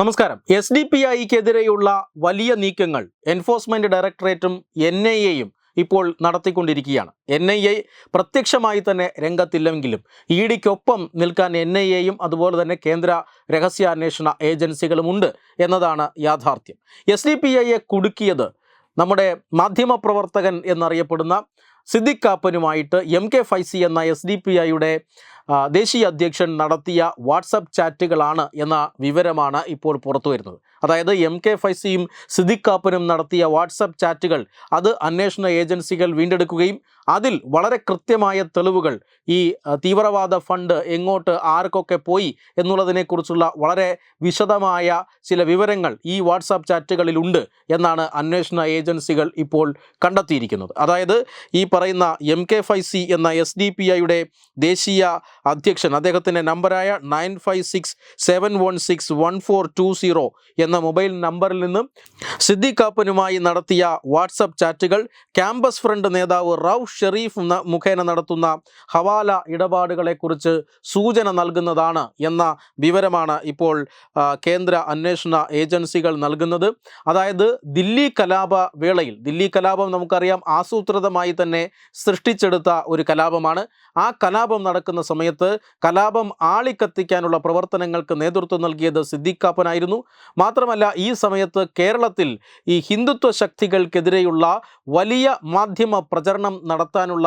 നമസ്കാരം. S D P ഐക്കെതിരെയുള്ള വലിയ നീക്കങ്ങൾ എൻഫോഴ്സ്മെന്റ് ഡയറക്ടറേറ്റും എൻ ഐ എയും ഇപ്പോൾ നടത്തിക്കൊണ്ടിരിക്കുകയാണ്. എൻ ഐ എ പ്രത്യക്ഷമായി തന്നെ രംഗത്തില്ലെങ്കിലും ഇ ഡിക്കൊപ്പം നിൽക്കാൻ എൻ ഐ എയും അതുപോലെ തന്നെ കേന്ദ്ര രഹസ്യാന്വേഷണ ഏജൻസികളുമുണ്ട് എന്നതാണ് യാഥാർത്ഥ്യം. എസ് ഡി പി ഐയെ കുടുക്കിയത് നമ്മുടെ മാധ്യമപ്രവർത്തകൻ എന്നറിയപ്പെടുന്ന സിദ്ദിഖ് കാപ്പനുമായിട്ട് എം കെ ഫൈസി എന്ന എസ് ഡി പി ഐയുടെ ദേശീയ അധ്യക്ഷൻ നടത്തിയ വാട്സപ്പ് ചാറ്റുകളാണ് എന്ന വിവരമാണ് ഇപ്പോൾ പുറത്തു വരുന്നത് അതായത് എം കെ ഫൈസിയും സിദ്ദിഖ് കാപ്പനും നടത്തിയ വാട്സപ്പ് ചാറ്റുകൾ അത് അന്വേഷണ ഏജൻസികൾ വീണ്ടെടുക്കുകയും അതിൽ വളരെ കൃത്യമായ തെളിവുകൾ ഈ തീവ്രവാദ ഫണ്ട് എങ്ങോട്ട് ആർക്കൊക്കെ പോയി എന്നുള്ളതിനെക്കുറിച്ചുള്ള വളരെ വിശദമായ ചില വിവരങ്ങൾ ഈ വാട്സാപ്പ് ചാറ്റുകളിലുണ്ട് എന്നാണ് അന്വേഷണ ഏജൻസികൾ ഇപ്പോൾ കണ്ടെത്തിയിരിക്കുന്നത്. അതായത് ഈ പറയുന്ന എം കെ ഫൈസി എന്ന എസ് ഡി പി ഐയുടെ ദേശീയ അധ്യക്ഷൻ അദ്ദേഹത്തിന്റെ നമ്പറായ nine five six seven one six one four two zero എന്ന മൊബൈൽ നമ്പറിൽ നിന്നും സിദ്ദിഖാപ്പനുമായി നടത്തിയ വാട്സപ്പ് ചാറ്റുകൾ ക്യാമ്പസ് ഫ്രണ്ട് നേതാവ് റൌഫ് ഷെറീഫ് മുഖേന നടത്തുന്ന ഹവാല ഇടപാടുകളെക്കുറിച്ച് സൂചന നൽകുന്നതാണ് എന്ന വിവരമാണ് ഇപ്പോൾ കേന്ദ്ര അന്വേഷണ ഏജൻസികൾ നൽകുന്നത്. അതായത് ദില്ലി കലാപ വേളയിൽ ദില്ലി കലാപം നമുക്കറിയാം ആസൂത്രിതമായി തന്നെ സൃഷ്ടിച്ചെടുത്ത ഒരു കലാപമാണ്. ആ കലാപം നടക്കുന്ന സമയത്ത് കലാപം ആളിക്കത്തിക്കാനുള്ള പ്രവർത്തനങ്ങൾക്ക് നേതൃത്വം നൽകിയത് സിദ്ദിഖ് കാപ്പനായിരുന്നു. മാത്രമല്ല ഈ സമയത്ത് കേരളത്തിൽ ഈ ഹിന്ദുത്വ ശക്തികൾക്കെതിരെയുള്ള വലിയ മാധ്യമ പ്രചരണം നടത്താനുള്ള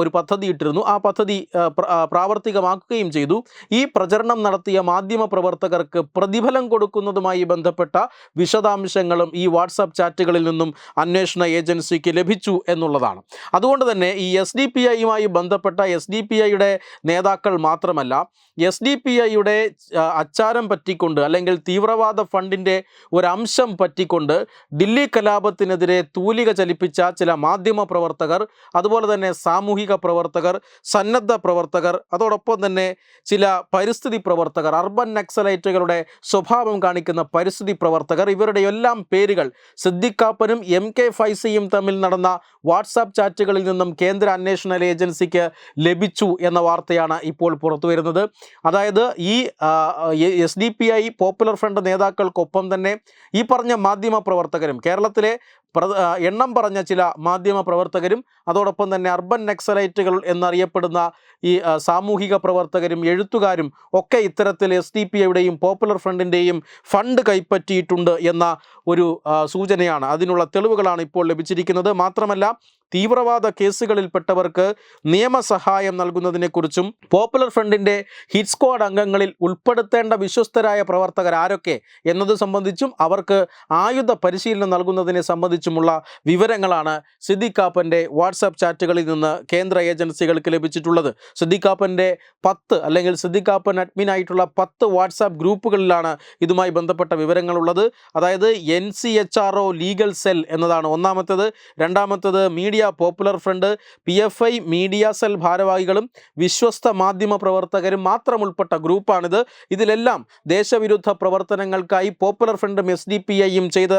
ഒരു പദ്ധതി ഇട്ടിരുന്നു. ആ പദ്ധതി പ്രാവർത്തികമാക്കുകയും ചെയ്തു. ഈ പ്രചരണം നടത്തിയ മാധ്യമ പ്രവർത്തകർക്ക് പ്രതിഫലം കൊടുക്കുന്നതുമായി ബന്ധപ്പെട്ട വിശദാംശങ്ങളും ഈ വാട്സാപ്പ് ചാറ്റുകളിൽ നിന്നും അന്വേഷണ ഏജൻസിക്ക് ലഭിച്ചു എന്നുള്ളതാണ്. അതുകൊണ്ട് തന്നെ ഈ എസ് ഡി പി ഐയുമായി ബന്ധപ്പെട്ട എസ് ഡി പി ഐയുടെ നേതാക്കൾ മാത്രമല്ല എസ് ഡി പി ഐയുടെ അച്ചാരം പറ്റിക്കൊണ്ട് അല്ലെങ്കിൽ തീവ്രവാദ ഫണ്ടിന്റെ ഒരംശം പറ്റിക്കൊണ്ട് ദില്ലി കലാപത്തിനെതിരെ തൂലിക ചലിപ്പിച്ച ചില മാധ്യമ പ്രവർത്തകർ അതുപോലെ തന്നെ സാമൂഹിക പ്രവർത്തകർ സന്നദ്ധ പ്രവർത്തകർ അതോടൊപ്പം തന്നെ ചില പരിസ്ഥിതി പ്രവർത്തകർ അർബൻ നക്സലൈറ്റുകളുടെ സ്വഭാവം കാണിക്കുന്ന പരിസ്ഥിതി പ്രവർത്തകർ ഇവരുടെ എല്ലാം പേരുകൾ സിദ്ദിഖാപ്പനും എം കെ ഫൈസിയും തമ്മിൽ നടന്ന വാട്സാപ്പ് ചാറ്റുകളിൽ നിന്നും കേന്ദ്ര അന്വേഷണ ഏജൻസിക്ക് ലഭിച്ചു എന്ന വാർത്തയാണ് ഇപ്പോൾ പുറത്തുവരുന്നത്. അതായത് ഈ S D P I popular front നേതാക്കൾക്കൊപ്പം തന്നെ ഈ പറഞ്ഞ മാധ്യമ പ്രവർത്തകരും കേരളത്തിലെ എണ്ണം പറഞ്ഞ ചില മാധ്യമ പ്രവർത്തകരും അതോടൊപ്പം തന്നെ അർബൻ നക്സലൈറ്റുകൾ എന്നറിയപ്പെടുന്ന ഈ സാമൂഹിക പ്രവർത്തകരും എഴുത്തുകാരും ഒക്കെ ഇത്തരത്തിൽ എസ് ഡി പി ഐയുടെയും പോപ്പുലർ ഫ്രണ്ടിന്റെയും ഫണ്ട് കൈപ്പറ്റിയിട്ടുണ്ട് എന്ന ഒരു സൂചനയാണ്. അതിനുള്ള തെളിവുകളാണ് ഇപ്പോൾ ലഭിച്ചിരിക്കുന്നത്. മാത്രമല്ല തീവ്രവാദ കേസുകളിൽപ്പെട്ടവർക്ക് നിയമസഹായം നൽകുന്നതിനെക്കുറിച്ചും പോപ്പുലർ ഫ്രണ്ടിന്റെ ഹിറ്റ് സ്ക്വാഡ് അംഗങ്ങളിൽ ഉൾപ്പെടുത്തേണ്ട വിശ്വസ്തരായ പ്രവർത്തകർ ആരൊക്കെ എന്നത് സംബന്ധിച്ചും അവർക്ക് ആയുധ പരിശീലനം നൽകുന്നതിനെ സംബന്ധിച്ചുമുള്ള വിവരങ്ങളാണ് സിദ്ദിഖാപ്പന്റെ വാട്സാപ്പ് ചാറ്റുകളിൽ നിന്ന് കേന്ദ്ര ഏജൻസികൾക്ക് ലഭിച്ചിട്ടുള്ളത്. സിദ്ദിഖാപ്പന്റെ പത്ത് അല്ലെങ്കിൽ സിദ്ദിഖാപ്പൻ അഡ്മിൻ ആയിട്ടുള്ള പത്ത് വാട്സാപ്പ് ഗ്രൂപ്പുകളിലാണ് ഇതുമായി ബന്ധപ്പെട്ട വിവരങ്ങളുള്ളത്. അതായത് N C H R O legal cell എന്നതാണ് ഒന്നാമത്തേത്. രണ്ടാമത്തേത് media popular front P F I media cell ഭാരവാഹികളും വിശ്വസ്ത മാധ്യമ പ്രവർത്തകരും മാത്രം ഉൾപ്പെട്ട ഗ്രൂപ്പാണിത്. ഇതിലെല്ലാം ദേശവിരുദ്ധ പ്രവർത്തനങ്ങൾക്കായി പോപ്പുലർ ഫ്രണ്ടും എസ് ഡി പി ഐയും ചെയ്ത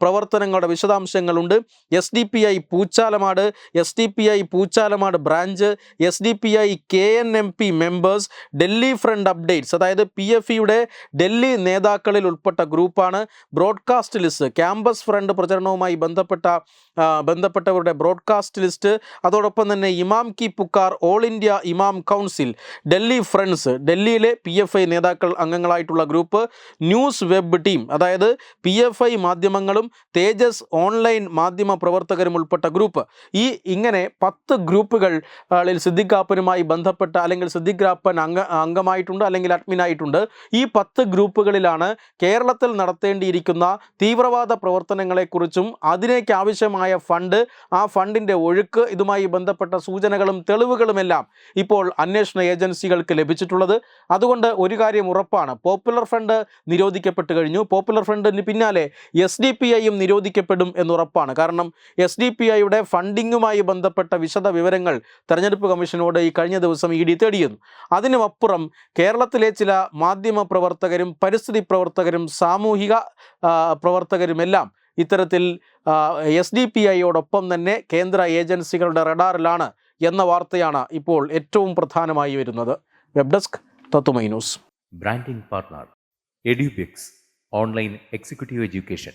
പ്രവർത്തനങ്ങളുടെ പ്രവർത്തനങ്ങളുടെ വിശദാംശങ്ങളുണ്ട്. S D P I Poochalamad S D P I Poochalamad branch S D P I K N M P members Delhi front updates അതായത് പി എഫ് ഇയുടെ ഡൽഹി നേതാക്കളിൽ ഉൾപ്പെട്ട ഗ്രൂപ്പാണ്. ബ്രോഡ്കാസ്റ്റ് ലിസ്റ്റ് ക്യാമ്പസ് ഫ്രണ്ട് പ്രചരണവുമായി ബന്ധപ്പെട്ട ബന്ധപ്പെട്ടവരുടെ ബ്രോഡ്കാസ്റ്റ് ലിസ്റ്റ് അതോടൊപ്പം തന്നെ Imam Ki Pukar all India Imam council Delhi friends ഡൽഹിയിലെ പി എഫ് ഐ നേതാക്കൾ അംഗങ്ങളായിട്ടുള്ള ഗ്രൂപ്പ് ന്യൂസ് വെബ് ടീം അതായത് പി എഫ് ഐ മാധ്യമങ്ങളും തേജസ് ഓൺലൈൻ മാധ്യമ പ്രവർത്തകരും ഉൾപ്പെട്ട ഗ്രൂപ്പ് ഈ ഇങ്ങനെ പത്ത് ഗ്രൂപ്പുകൾ ളിൽ സിദ്ദിഖ് ബന്ധപ്പെട്ട അല്ലെങ്കിൽ സിദ്ദിഖ് അംഗ അംഗമായിട്ടുണ്ട് അല്ലെങ്കിൽ അഡ്മിനായിട്ടുണ്ട് ഈ പത്ത് ഗ്രൂപ്പുകളിലാണ് കേരളത്തിൽ നടത്തേണ്ടിയിരിക്കുന്ന തീവ്രവാദ പ്രവർത്തനങ്ങളെക്കുറിച്ചും അതിനേക്ക് ആവശ്യമായ ഫണ്ട് ആ ഫണ്ടിന്റെ ഒഴുക്ക് ഇതുമായി ബന്ധപ്പെട്ട സൂചനകളും തെളിവുകളുമെല്ലാം ഇപ്പോൾ അന്വേഷണ ഏജൻസികൾക്ക് ലഭിച്ചിട്ടുള്ളത്. അതുകൊണ്ട് ഒരു കാര്യം ഉറപ്പാണ്. പോപ്പുലർ ഫണ്ട് നിരോധിക്കപ്പെട്ട് കഴിഞ്ഞു. പോപ്പുലർ ഫ്രണ്ടിന് പിന്നാലെ എസ് ഡി പി ഐയും നിരോധിക്കപ്പെടും. എന്നുറപ്പാണ്. കാരണം എസ് ഡി പി ഐയുടെ ഫണ്ടിങ്ങുമായി ബന്ധപ്പെട്ട വിശദ വിവരങ്ങൾ തെരഞ്ഞെടുപ്പ് കമ്മീഷനോട് ഈ കഴിഞ്ഞ ദിവസം ഇ ഡി തേടിയിരുന്നു. അതിനുമപ്പുറം കേരളത്തിലെ ചില മാധ്യമ പ്രവർത്തകരും പരിസ്ഥിതി പ്രവർത്തകരും സാമൂഹിക പ്രവർത്തകരുമെല്ലാം ഇത്തരത്തിൽ എസ് ഡി പി ഐയോടൊപ്പം തന്നെ കേന്ദ്ര ഏജൻസികളുടെ റഡാറിലാണ് എന്ന വാർത്തയാണ് ഇപ്പോൾ ഏറ്റവും പ്രധാനമായി വരുന്നത്. വെബ് ഡെസ്ക് തത്തുമൈ news. Branding partner Edubix online executive education